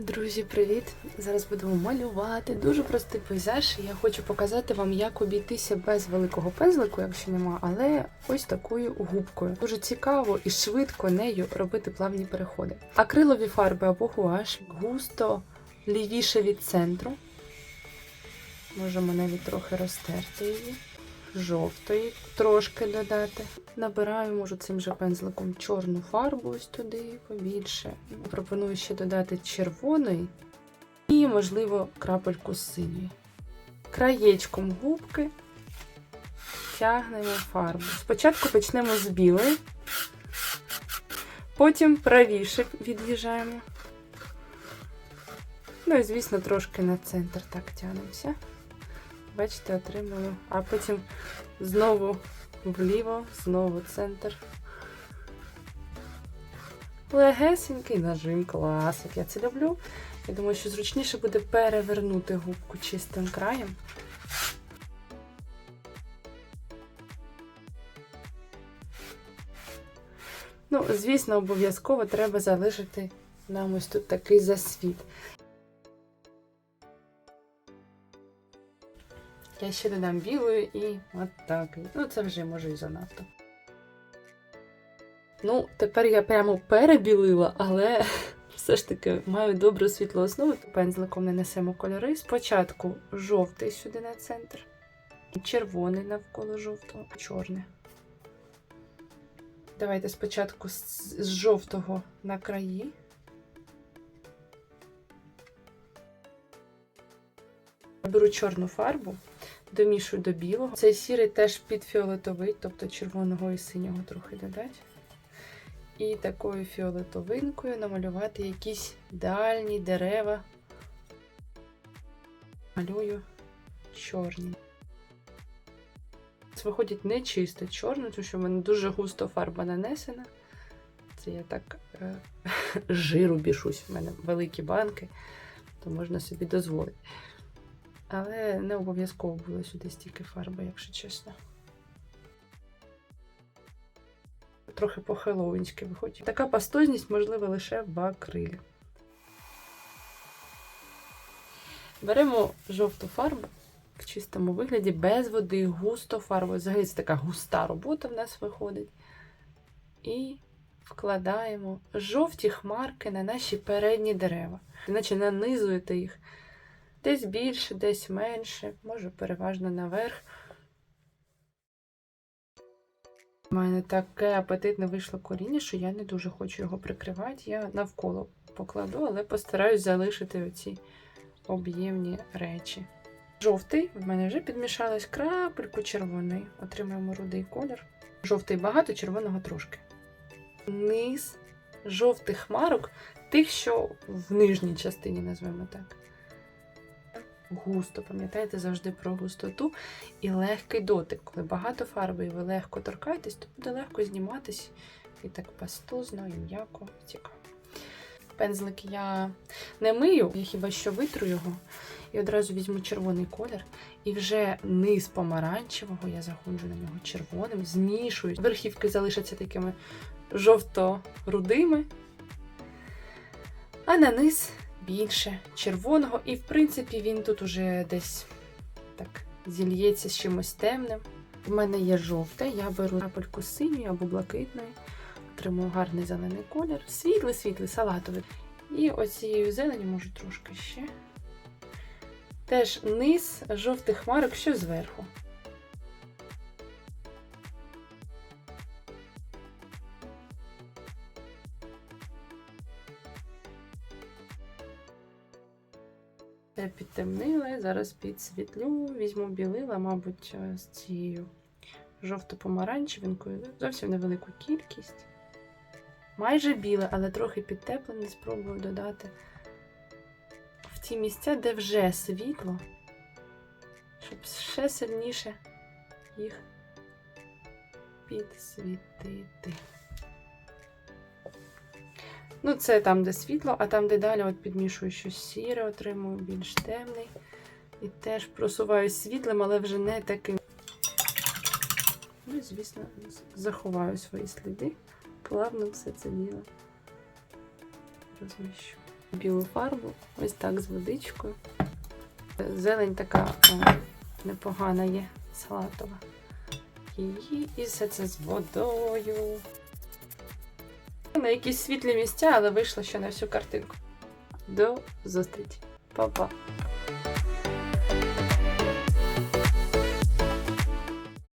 Друзі, привіт! Зараз будемо малювати дуже простий пейзаж. Я хочу показати вам, як обійтися без великого пензлику, якщо нема, але ось такою губкою. Дуже цікаво і швидко нею робити плавні переходи. Акрилові фарби або гуаш густо лівіше від центру. Можемо навіть трохи розтерти її. Жовтої трошки додати. Набираю, можу цим же пензликом чорну фарбу ось туди побільше. Пропоную ще додати червоної і, можливо, крапельку синьої. Краєчком губки тягнемо фарбу. Спочатку почнемо з білої, потім правіше від'їжджаємо. Ну і, звісно, трошки на центр так тягнемося. Бачите, отримую. А потім знову вліво, знову центр. Легесенький нажим, клас, як я це люблю. Я думаю, що зручніше буде перевернути губку чистим краєм. Ну, звісно, обов'язково треба залишити нам ось тут такий засвіт. Я ще додам білою і от так. Ну, це вже може і занадто. Ну, тепер я прямо перебілила, але все ж таки маю добру світлу основу. Пензликом нанесемо кольори. Спочатку жовтий сюди на центр, червоний навколо жовтого, чорний. Давайте спочатку з жовтого на краї. Беру чорну фарбу, домішую до білого. Цей сірий теж під фіолетовий, тобто червоного і синього трохи додати. І такою фіолетовинкою намалювати якісь дальні дерева. Малюю чорні. Це виходить не чисто чорно, тому що в мене дуже густо фарба нанесена. Це я так е, жиру бішусь. В мене великі банки, то можна собі дозволити. Але не обов'язково було сюди стільки фарби, якщо чесно. Трохи по-хеллоуінськи виходить. Така пастозність можлива лише в акрилі. Беремо жовту фарбу в чистому вигляді, без води, густо фарбу. Взагалі це така густа робота в нас виходить. І вкладаємо жовті хмарки на наші передні дерева. Іначе нанизуєте їх десь більше, десь менше, може переважно наверх. У мене таке апетитне вийшло коріння, що я не дуже хочу його прикривати. Я навколо покладу, але постараюсь залишити оці об'ємні речі. Жовтий в мене вже підмішалась крапельку червоної. Отримаємо рудий колір. Жовтий багато, червоного трошки. Низ жовтих хмарок, тих, що в нижній частині, назвемо так. Густо, пам'ятаєте завжди про густоту і легкий дотик. Коли багато фарби і ви легко торкаєтесь, то буде легко зніматись і так пастозно, і м'яко, цікаво. Пензлик я не мию, я хіба що витру його. І одразу візьму червоний колір. І вже низ помаранчевого я заходжу на нього червоним, змішую. Верхівки залишаться такими жовто-рудими. А на низ більше червоного, і в принципі він тут уже десь так зільється з чимось темним. У мене є жовте, я беру крапельку синьої або блакитної, отримую гарний зелений колір, світлий, світлий, салатовий. І оцією зелені можу трошки ще. Теж низ жовтих хмарок, що зверху. Це підтемнили, зараз підсвітлю, візьму білила, мабуть, з цією жовто-помаранчевинкою. Зовсім невелику кількість. Майже біле, але трохи підтеплене, спробую додати в ті місця, де вже світло, щоб ще сильніше їх підсвітити. Ну, це там, де світло, а там, де далі от підмішую щось сіре, отримую більш темний. І теж просуваю світлим, але вже не таким. Ну і, звісно, заховаю свої сліди. Плавно все це діло розміщу. білу фарбу, ось так з водичкою. Зелень така е, непогана є, салатова. Її і все це з водою. На якісь світлі місця, але вийшло ще на всю картинку. До зустрічі. Па-па.